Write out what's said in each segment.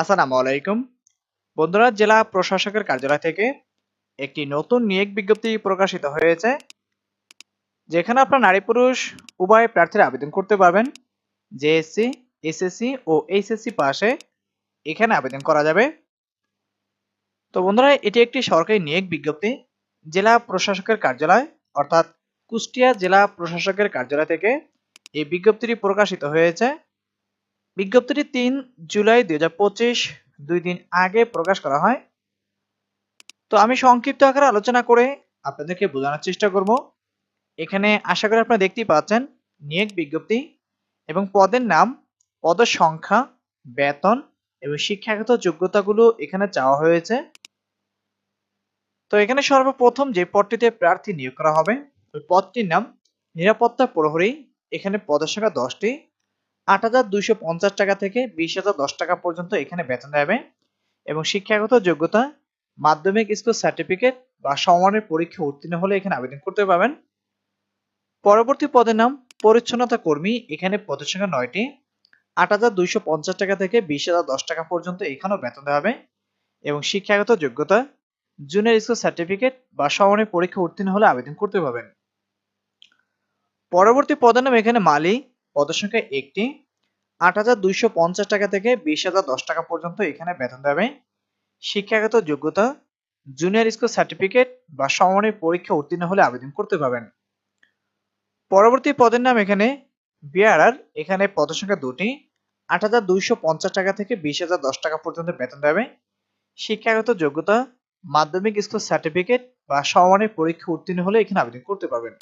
আসসালামু আলাইকুম। বন্ধুরা, জেলা প্রশাসকের কার্যালয় থেকে একটি নতুন নিয়োগ বিজ্ঞপ্তি প্রকাশিত হয়েছে, যেখানে আপনার নারী পুরুষ উভয় প্রার্থীরা আবেদন করতে পারবেন। জেএসসি এসএসসি ও এইচএসসি পাশে এখানে আবেদন করা যাবে। তো বন্ধুরা, এটি একটি সরকারি নিয়োগ বিজ্ঞপ্তি। জেলা প্রশাসকের কার্যালয়, অর্থাৎ কুষ্টিয়া জেলা প্রশাসকের কার্যালয় থেকে এই বিজ্ঞপ্তিটি প্রকাশিত হয়েছে। বিজ্ঞপ্তিটি তিন জুলাই দুই হাজার পঁচিশ, দুই দিন আগে প্রকাশ করা হয়। তো আমি সংক্ষিপ্ত আকারে আলোচনা করে আপনাদেরকে বোঝানোর চেষ্টা করব। এখানে আশা করি আপনারা দেখতেই পাচ্ছেন নিয়োগ বিজ্ঞপ্তি এবং পদের নাম পদের সংখ্যা, বেতন এবং শিক্ষাগত যোগ্যতাগুলো এখানে চাওয়া হয়েছে। তো এখানে সর্বপ্রথম যে পদটিতে প্রার্থী নিয়োগ করা হবে, ওই পদটির নাম নিরাপত্তা প্রহরী। এখানে পদের সংখ্যা দশটি। আট হাজার দুইশো পঞ্চাশ টাকা থেকে বিশ হাজার দশ টাকা পর্যন্ত এখানে বেতন দেবে এবং শিক্ষাগত যোগ্যতা, মাধ্যমিক স্কুল সার্টিফিকেট বা সমানের পরীক্ষা উত্তীর্ণ হলে এখানে আবেদন করতে পারবেন। পরবর্তী পদের নাম, পরিচ্ছন্নতা কর্মী, এখানে পদের সংখ্যা নয়টি। আট হাজার দুইশো পঞ্চাশ টাকা থেকে বিশ হাজার দশ টাকা পর্যন্ত এখানেও বেতন দেওয়া হবে। এবং শিক্ষাগত যোগ্যতা জুনিয়র স্কুল সার্টিফিকেট বা সমানের পরীক্ষা উত্তীর্ণ হলে আবেদন করতে পারবেন। পরবর্তী পদের নাম, এখানে মালি পদের সংখ্যা একটি। আট হাজার দুইশো পঞ্চাশ টাকা থেকে বিশ হাজার দশ টাকা পর্যন্ত এখানে বেতন দেবে। শিক্ষাগত যোগ্যতা জুনিয়র স্কুল সার্টিফিকেট বা সমমানের পরীক্ষা উত্তীর্ণ হলে আবেদন করতে পারবেন। পরবর্তী পদের নাম এখানে বিআরআর এখানে পদের সংখ্যা দুটি। আট হাজার দুইশো পঞ্চাশ টাকা থেকে বিশ হাজার দশ টাকা পর্যন্ত বেতন দেবে। শিক্ষাগত যোগ্যতা, মাধ্যমিক স্কুল সার্টিফিকেট বা সমমানের পরীক্ষা উত্তীর্ণ হলে এখানে আবেদন করতে পারবেন।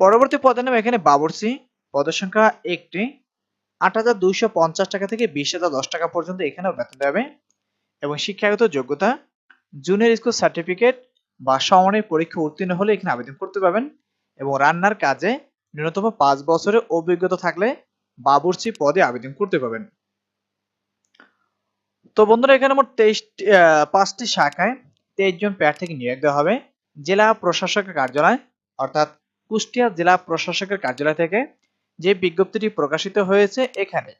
পরবর্তী পদের নাম এখানে বাবরসি পদের সংখ্যা একটি। আট হাজার দুইশো পঞ্চাশ টাকা থেকে বিশ হাজার দশ টাকা পর্যন্ত এখানেও বেতন দেবে এবং শিক্ষাগত যোগ্যতা জুনিয়র স্কুল সার্টিফিকেট বা সমানের পরীক্ষা উত্তীর্ণ হলে এখানে আবেদন করতে পারবেন। এবং রান্নার কাজে ন্যূনতম পাঁচ বছরের অভিজ্ঞতা থাকলে বাবুর্চি পদে আবেদন করতে পারবেন। তো বন্ধুরা, এখানে মোট তেইশ পাঁচটি শাখায় তেইশ জন প্রার্থীকে নিয়োগ দেওয়া হবে। জেলা প্রশাসকের কার্যালয়, অর্থাৎ কুষ্টিয়া জেলা প্রশাসকের কার্যালয় থেকে যে বিজ্ঞপ্তিটি প্রকাশিত হয়েছে এখানে।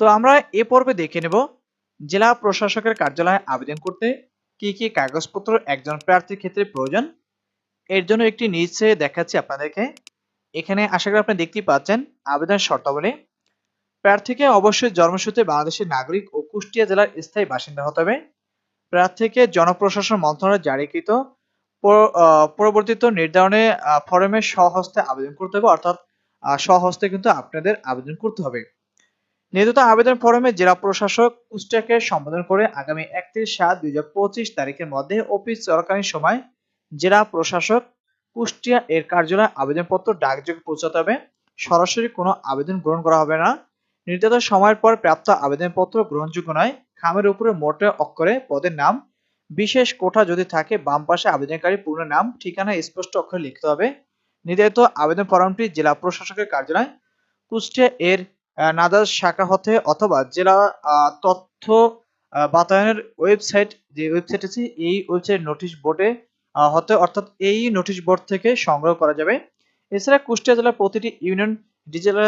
তো আমরা এ পর্বে দেখে নেব, জেলা প্রশাসকের কার্যালয়ে আবেদন করতে কি কি কাগজপত্র একজন প্রার্থীর ক্ষেত্রে প্রয়োজন, এর জন্য একটি নিচে দেখাচ্ছি আপনাদেরকে। এখানে আশা করি আপনি দেখতেই পাচ্ছেন আবেদন শর্তাবলী। প্রার্থীকে অবশ্যই জন্মসূত্রে বাংলাদেশের নাগরিক ও কুষ্টিয়া জেলার স্থায়ী বাসিন্দা হতে হবে। প্রার্থীকে জনপ্রশাসন মন্ত্রণালয় জারিকৃত পরবর্তীত নির্ধারণে ফরমে স্বহস্তে আবেদন করতে হবে, অর্থাৎ স্বহস্তে কিন্তু আপনাদের আবেদন করতে হবে। নির্ধারিত আবেদন ফরমে জেলা প্রশাসক কুষ্টিয়াকে সম্বোধন করে আগামী একত্রিশ সাত দুই তারিখের মধ্যে অফিস চলাকালীন সময় জেলা প্রশাসক কুষ্টিয়া এর কার্যালয়ে আবেদনপত্র ডাকযোগে পৌঁছাতে হবে। সরাসরি কোনো আবেদন গ্রহণ করা হবে না। নির্ধারিত সময়ের পর প্রাপ্ত আবেদনপত্র গ্রহণযোগ্য নয়। খামের উপরে মোটে অক্ষরে পদের নাম বিশেষ কোঠা যদি থাকে, বাম পাশে আবেদনকারী পূর্ণ নাম, ঠিকানা স্পষ্ট অক্ষরে লিখতে হবে। নির্ধারিত আবেদন ফর্মটি জেলা প্রশাসকের কার্যালয়, কুষ্টিয়া এর নাদার শাখা হতে অথবা জেলা তথ্য বাতায়নের ওয়েবসাইট, যে ওয়েবসাইট আছে, এই ওয়েবসাইট নোটিশ বোর্ডে হতে অর্থাৎ এই নোটিশ বোর্ড থেকে সংগ্রহ করা যাবে। এছাড়া কুষ্টিয়া জেলার প্রতিটি ইউনিয়ন ডিজিটাল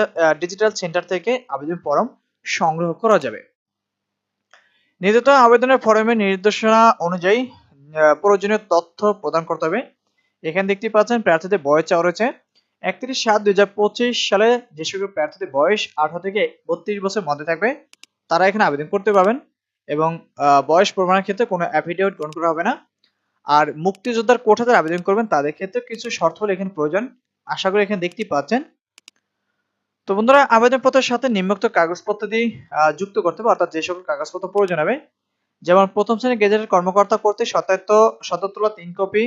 ডিজিটাল সেন্টার থেকে আবেদন ফর্ম সংগ্রহ করা যাবে। নির্ধারিত আবেদনের ফর্মের নির্দেশনা অনুযায়ী প্রয়োজনীয় তথ্য প্রদান করতে হবে। এখানে দেখতে পাচ্ছেন, প্রার্থীদের বয়স চাওয়া রয়েছে। একত্রিশ সাত দুই হাজার পঁচিশ সালে যে সকল প্রার্থীদের বয়স আঠারো থেকে বত্রিশ বছর মধ্যে থাকবে, তারা এখানে আবেদন করতে পারবেন এবং বয়স প্রমাণের ক্ষেত্রে কোনো অ্যাফিডেভিট গ্রহণ করা হবে না। আর মুক্তিযোদ্ধার কোঠাতে আবেদন করবেন, তাদের ক্ষেত্রে কিছু শর্ত হলে এখানে প্রয়োজন। আশা করি এখানে দেখতেই পাচ্ছেন তো বন্ধুরা, আবেদনপত্রের সাথে নিম্নোক্ত কাগজপত্র দিয়ে যুক্ত করতে হবে, অর্থাৎ যে সকল কাগজপত্র প্রয়োজন হবে। যেমন প্রথম শ্রেণির গেজেটের কর্মকর্তা করতে সত্যায়িত সততলা তিন কপি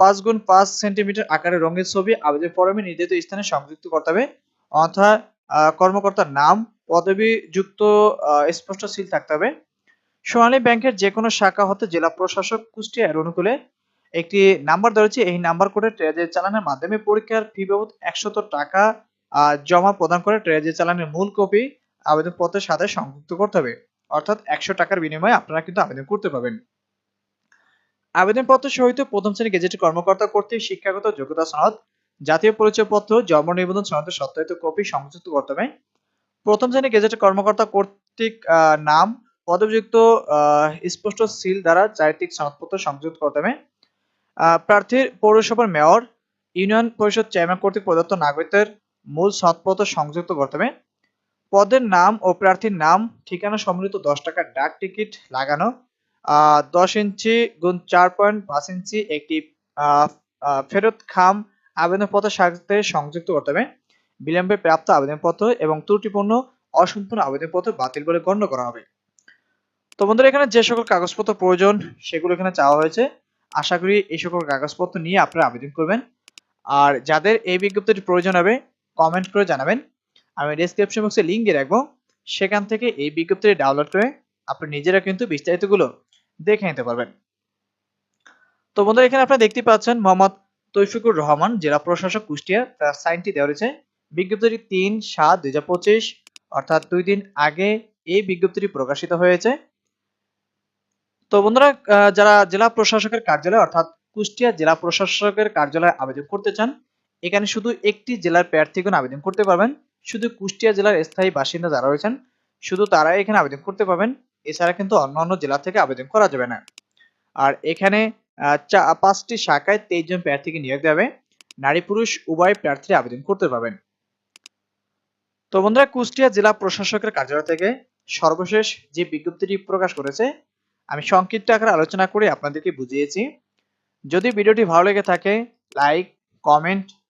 পাঁচ গুণ পাঁচ সেন্টিমিটার আকারে রঙের ছবি আবেদন ফর্মে নির্ধারিত স্থানে সংযুক্ত করতে হবে। অর্থাৎ কর্মকর্তার নাম, পদবি যুক্ত স্পষ্ট সিল থাকতে হবে। সোনালী ব্যাংকের যে কোনো শাখা হতে জেলা প্রশাসক কুষ্টিয়া এর অনুকূলে একটি নাম্বার ধরেছে। এই নাম্বার কোডে ট্রেজারি চালানোর মাধ্যমে পরীক্ষার ফি বাবদ একশত টাকা জমা প্রদান করে ট্রেজারি চালানের মূল কপি আবেদনপত্রের সাথে সংযুক্ত করতে হবে। অর্থাৎ একশো টাকার বিনিময়ে আপনারা কিন্তু আবেদন করতে পারবেন। আবেদনপত্র সহিত প্রথম শ্রেণি গেজেট কর্মকর্তা কর্তৃক শিক্ষাগত যোগ্যতা সনদ, জাতীয় পরিচয়পত্র, জন্ম নিবন্ধন সনদের সত্যায়িত কপি সংযুক্ত করতে হবে। প্রথম শ্রেণি গেজেটের কর্মকর্তা কর্তৃক নাম, পদযুক্ত স্পষ্ট সিল দ্বারা চারিত্রিক সনদপত্র সংযুক্ত করতে হবে। প্রার্থীর পৌরসভার মেয়র, ইউনিয়ন পরিষদ চেয়ারম্যান কর্তৃক প্রদত্ত নাগরিকদের মূল সনদপত্র সংযুক্ত করতে হবে। পদের নাম ও প্রার্থীর নাম, ঠিকানা সম্মিলিত দশ টাকার ডাক টিকিট লাগানো। দশ ইঞ্চি গুণ চার পয়েন্ট পাঁচ ইঞ্চি একটি ফেরত খাম আবেদনপত্রের সাথে সংযুক্ত করতে হবে। বিলম্বে প্রাপ্ত আবেদনপত্র এবং ত্রুটিপূর্ণ অসম্পূর্ণ আবেদনপত্র বাতিল বলে গণ্য করা হবে। তো বন্ধুরা, এখানে যে সকল কাগজপত্র প্রয়োজন, সেগুলো এখানে চাওয়া হয়েছে। আশা করি এই সকল কাগজপত্র নিয়ে আপনারা আবেদন করবেন। আর যাদের এই বিজ্ঞপ্তিটি প্রয়োজন হবে কমেন্ট করে জানাবেন। আমি ডেসক্রিপশন বক্সে লিঙ্ক দিয়ে রাখব। সেখান থেকে এই বিজ্ঞপ্তিটি ডাউনলোড করে আপনি নিজেরা কিন্তু বিস্তারিতগুলো দেখে নিতে পারবেন। তো বন্ধুরা, এখানে আপনারা দেখতে পাচ্ছেন মোহাম্মদ তৌফিকুর রহমান, জেলা প্রশাসক কুষ্টিয়া। তার সাইনটি দেওয়া রয়েছে। বিজ্ঞপ্তিটি তিন সাত দুই অর্থাৎ দুই দিন আগে এই বিজ্ঞপ্তিটি প্রকাশিত হয়েছে। তো বন্ধুরা যারা জেলা প্রশাসকের কার্যালয়, অর্থাৎ কুষ্টিয়া জেলা প্রশাসকের কার্যালয়ে আবেদন করতে চান এখানে শুধু একটি জেলার প্রার্থীগণ আবেদন করতে পারবেন। শুধু কুষ্টিয়া জেলার স্থায়ী বাসিন্দা যারা রয়েছেন, শুধু তারাই এখানে আবেদন করতে পারবেন। এছাড়া কিন্তু অন্যান্য জেলা থেকে আবেদন করা যাবে না। আর এখানে পাঁচটি শাখায় তেইশ জন প্রার্থীকে নিয়োগ দেবে নারী পুরুষ উভয় প্রার্থী আবেদন করতে পারবেন। তো বন্ধুরা, কুষ্টিয়া জেলা প্রশাসকের কার্যালয় থেকে সর্বশেষ যে বিজ্ঞপ্তিটি প্রকাশ করেছে, আমি সংক্ষিপ্ত আকারে আলোচনা করে আপনাদেরকে বুঝিয়েছি। যদি ভিডিওটি ভালো লেগে থাকে, লাইক, কমেন্ট